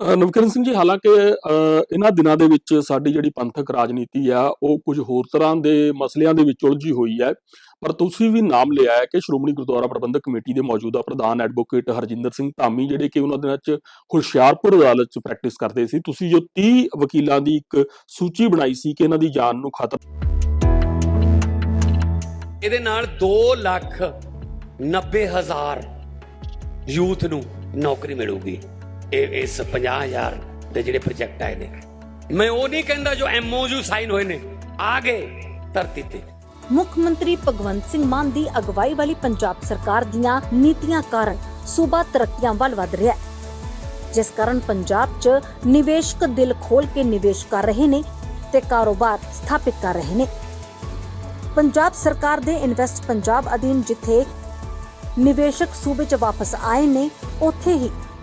ਅ, ਸਿੰਘ ਜੀ ਹਾਲਾਂਕਿ ਇਹਨਾਂ ਦਿਨਾਂ ਦੇ ਵਿੱਚ ਸਾਡੀ ਜਿਹੜੀ ਪੰਥਕ ਰਾਜਨੀਤੀ ਆ ਉਹ ਕੁਝ ਹੋਰ ਤਰ੍ਹਾਂ ਦੇ ਮਸਲਿਆਂ ਦੇ ਵਿੱਚ ਉਲਝੀ ਹੋਈ ਹੈ। ਪਰ ਤੁਸੀਂ ਵੀ ਨਾਮ ਲਿਆ ਹੈ ਕਿ ਸ਼੍ਰੋਮਣੀ ਗੁਰਦੁਆਰਾ ਪ੍ਰਬੰਧਕ ਕਮੇਟੀ ਦੇ ਮੌਜੂਦਾ ਪ੍ਰਧਾਨ ਐਡਵੋਕੇਟ ਹਰਜਿੰਦਰ ਸਿੰਘ ਧਾਮੀ ਜਿਹੜੇ ਕਿ ਉਹਨਾਂ ਦਿਨਾਂ 'ਚ ਹੁਸ਼ਿਆਰਪੁਰ ਅਦਾਲਤ 'ਚ ਪ੍ਰੈਕਟਿਸ ਕਰਦੇ ਸੀ ਤੁਸੀਂ ਜੋ 30 ਵਕੀਲਾਂ ਦੀ ਇੱਕ ਸੂਚੀ ਬਣਾਈ ਸੀ ਕਿ ਇਹਨਾਂ ਦੀ ਜਾਨ ਨੂੰ ਖਤਰਾ ਇਹਦੇ ਨਾਲ 2 ਲੱਖ 90 ਹਜ਼ਾਰ ਯੂਥ ਨੂੰ ਨੌਕਰੀ ਮਿਲੂਗੀ। ਇਸ 50000 ਦੇ ਜਿਹੜੇ ਪ੍ਰੋਜੈਕਟ ਆਏ ਨੇ। ਮੈਂ ਉਹ ਨਹੀਂ ਕਹਿੰਦਾ ਜੋ ਐਮਓਯੂ ਸਾਈਨ ਹੋਏ ਨੇ। ਆ ਗਏ ਧਰਤੀ ਤੇ। ਮੁੱਖ ਮੰਤਰੀ ਭਗਵੰਤ ਸਿੰਘ ਮਾਨ ਦੀ ਅਗਵਾਈ ਵਾਲੀ ਪੰਜਾਬ ਸਰਕਾਰ ਦੀਆਂ ਨੀਤੀਆਂ ਕਾਰਨ ਸੂਬਾ ਤਰੱਕੀਆਂ ਵੱਲ ਵਧ ਰਿਹਾ ਹੈ। ਜਿਸ ਕਾਰਨ ਪੰਜਾਬ 'ਚ ਨਿਵੇਸ਼ਕ ਦਿਲ ਖੋਲ ਕੇ ਨਿਵੇਸ਼ ਕਰ ਰਹੇ ਨੇ ਤੇ ਕਾਰੋਬਾਰ ਸਥਾਪਿਤ ਕਰ ਰਹੇ ਨੇ। ਪੰਜਾਬ ਸਰਕਾਰ ਦੇ ਇਨਵੈਸਟ ਪੰਜਾਬ ਅਧੀਨ ਜਿੱਥੇ ਨਿਵੇਸ਼ਕ ਸੂਬੇ 'ਚ ਵਾਪਸ ਆਏ ਨੇ, ਉੱਥੇ ਹੀ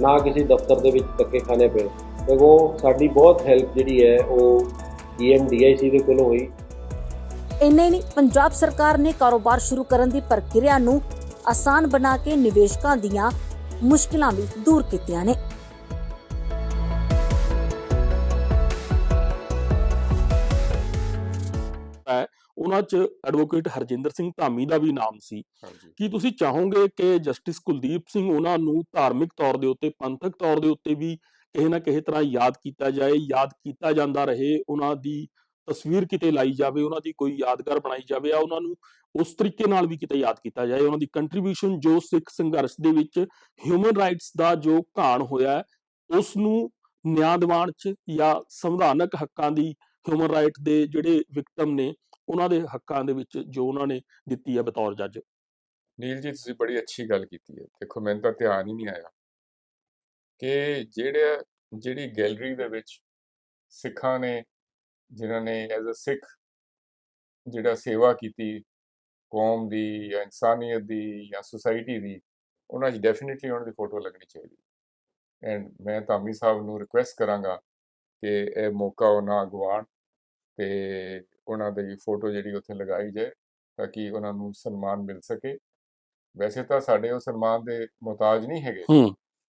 ਨਾ ਕਿਸੇ ਦਫ਼ਤਰ ਦੇ ਵਿੱਚ ਧੱਕੇ ਖਾਣੇ ਪਏ। ਸਗੋਂ ਸਾਡੀ ਬਹੁਤ ਹੈਲਪ ਜਿਹੜੀ ਹੈ, ਉਹ ਈਐਮਡੀਆਈਸੀ ਦੇ ਕੋਲੋਂ ਹੋਈ। ਇੰਨੇ ਹੀ ਨਹੀਂ, ਪੰਜਾਬ ਸਰਕਾਰ ਨੇ ਕਾਰੋਬਾਰ ਸ਼ੁਰੂ ਕਰਨ ਦੀ ਪ੍ਰਕਿਰਿਆ ਨੂੰ ਆਸਾਨ ਬਣਾ ਕੇ ਨਿਵੇਸ਼ਕਾਂ ਦੀਆਂ ਮੁਸ਼ਕਿਲਾਂ ਵੀ ਦੂਰ ਕੀਤੀਆਂ ਨੇ। ਉਹਨਾਂ 'ਚ ਐਡਵੋਕੇਟ ਹਰਜਿੰਦਰ ਸਿੰਘ ਧਾਮੀ ਦਾ ਵੀ ਨਾਮ ਸੀ। ਕੀ ਤੁਸੀਂ ਚਾਹੋਗੇ ਕਿ ਜਸਟਿਸ ਕੁਲਦੀਪ ਸਿੰਘ ਉਹਨਾਂ ਨੂੰ ਧਾਰਮਿਕ ਤੌਰ ਦੇ ਉੱਤੇ ਪੰਥਕ ਤੌਰ ਦੇ ਉੱਤੇ ਵੀ ਕਿਸੇ ਨਾ ਕਿਸੇ ਤਰ੍ਹਾਂ ਯਾਦ ਕੀਤਾ ਜਾਏ ਯਾਦ ਕੀਤਾ ਜਾਂਦਾ ਰਹੇ ਉਹਨਾਂ ਦੀ ਤਸਵੀਰ ਕਿਤੇ ਲਾਈ ਜਾਵੇ ਉਹਨਾਂ ਦੀ ਕੋਈ ਯਾਦਗਾਰ ਬਣਾਈ ਜਾਵੇ ਆ ਉਹਨਾਂ ਨੂੰ ਉਸ ਤਰੀਕੇ ਨਾਲ ਵੀ ਕਿਤੇ ਯਾਦ ਕੀਤਾ ਜਾਏ ਉਹਨਾਂ ਦੀ ਕੰਟਰੀਬਿਊਸ਼ਨ ਜੋ ਸਿੱਖ ਸੰਘਰਸ਼ ਦੇ ਵਿੱਚ ਹਿਊਮਨ ਰਾਈਟਸ ਦਾ ਜੋ ਘਾਣ ਹੋਇਆ ਉਸ ਨੂੰ ਨਿਆਂ ਦਿਵਾਉਣ ਚ ਜਾਂ ਸੰਵਿਧਾਨਕ ਹੱਕਾਂ ਦੀ ਹਿਊਮਨ ਰਾਈਟ ਦੇ ਜਿਹੜੇ ਵਿਕਟਮ ਨੇ ਉਹਨਾਂ ਦੇ ਹੱਕਾਂ ਦੇ ਵਿੱਚ ਜੋ ਉਹਨਾਂ ਨੇ ਦਿੱਤੀ ਹੈ ਬਤੌਰ ਜੱਜ। ਨੀਲ ਜੀ, ਤੁਸੀਂ ਬੜੀ ਅੱਛੀ ਗੱਲ ਕੀਤੀ ਹੈ। ਦੇਖੋ, ਮੈਨੂੰ ਤਾਂ ਧਿਆਨ ਹੀ ਨਹੀਂ ਆਇਆ ਕਿ ਜਿਹੜੇ ਜਿਹੜੀ ਗੈਲਰੀ ਦੇ ਵਿੱਚ ਸਿੱਖਾਂ ਨੇ, ਜਿਨ੍ਹਾਂ ਨੇ ਐਜ਼ ਅ ਸਿੱਖ ਜਿਹੜਾ ਸੇਵਾ ਕੀਤੀ ਕੌਮ ਦੀ ਜਾਂ ਇਨਸਾਨੀਅਤ ਦੀ ਜਾਂ ਸੁਸਾਇਟੀ ਦੀ, ਉਹਨਾਂ 'ਚ ਡੈਫੀਨਿਟਲੀ ਉਹਨਾਂ ਦੀ ਫੋਟੋ ਲੱਗਣੀ ਚਾਹੀਦੀ ਐਂਡ ਮੈਂ ਧਾਮੀ ਸਾਹਿਬ ਨੂੰ ਰਿਕੁਐਸਟ ਕਰਾਂਗਾ ਕਿ ਇਹ ਮੌਕਾ ਉਹ ਨਾ ਗਵਾਣ ਤੇ ਉਹਨਾਂ ਦੀ ਫੋਟੋ ਜਿਹੜੀ ਉੱਥੇ ਲਗਾਈ ਜਾਏ ਤਾਂ ਕਿ ਉਹਨਾਂ ਨੂੰ ਸਨਮਾਨ ਮਿਲ ਸਕੇ। ਵੈਸੇ ਤਾਂ ਸਾਡੇ ਉਹ ਸਨਮਾਨ ਦੇ ਮੁਹਤਾਜ ਨਹੀਂ ਹੈਗੇ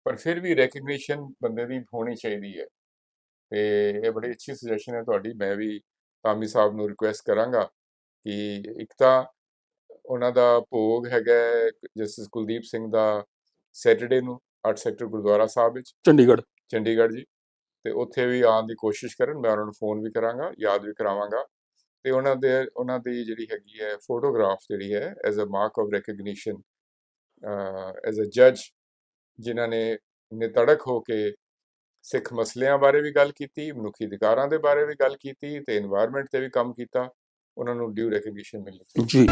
ਪਰ ਫਿਰ ਵੀ ਰੈਕਗਨੀਸ਼ਨ ਬੰਦੇ ਦੀ ਹੋਣੀ ਚਾਹੀਦੀ ਹੈ। ਤੇ ਇਹ ਬੜੀ ਅੱਛੀ ਸੁਜੈਸ਼ਨ ਹੈ ਤੁਹਾਡੀ ਮੈਂ ਵੀ ਤਾਮੀ ਸਾਹਿਬ ਨੂੰ ਰਿਕੁਐਸਟ ਕਰਾਂਗਾ ਕਿ ਇੱਕ ਤਾਂ ਉਹਨਾਂ ਦਾ ਭੋਗ ਹੈਗਾ ਜਸਟਿਸ ਕੁਲਦੀਪ ਸਿੰਘ ਦਾ ਸੈਟਰਡੇ ਨੂੰ 8 ਸੈਕਟਰ ਗੁਰਦੁਆਰਾ ਸਾਹਿਬ ਵਿੱਚ। ਚੰਡੀਗੜ੍ਹ। ਚੰਡੀਗੜ੍ਹ ਜੀ। ਤੇ ਉੱਥੇ ਵੀ ਆਉਣ ਦੀ ਕੋਸ਼ਿਸ਼ ਕਰਨ ਮੈਂ ਉਹਨਾਂ ਨੂੰ ਫੋਨ ਵੀ ਕਰਾਂਗਾ ਯਾਦ ਵੀ ਕਰਾਵਾਂਗਾ। ਤੇ ਉਹਨਾਂ ਦੇ, ਉਹਨਾਂ ਦੀ ਜਿਹੜੀ ਹੈਗੀ ਹੈ ਫੋਟੋਗ੍ਰਾਫ ਜਿਹੜੀ ਹੈ as a mark of recognition as a ਜੱਜ ਜਿਨ੍ਹਾਂ ਨੇ ਨਿਤੜਕ ਹੋ ਕੇ ਸਿੱਖ ਮਸਲਿਆਂ ਬਾਰੇ ਵੀ ਗੱਲ ਕੀਤੀ, ਮਨੁੱਖੀ ਅਧਿਕਾਰਾਂ ਦੇ ਬਾਰੇ ਵੀ ਗੱਲ ਕੀਤੀ ਤੇ এনवायरमेंट ਤੇ ਵੀ ਕੰਮ ਕੀਤਾ, ਉਹਨਾਂ ਨੂੰ ਡਿਊ ਰੈਕਗਨੀਸ਼ਨ ਮਿਲੀ ਜੀ।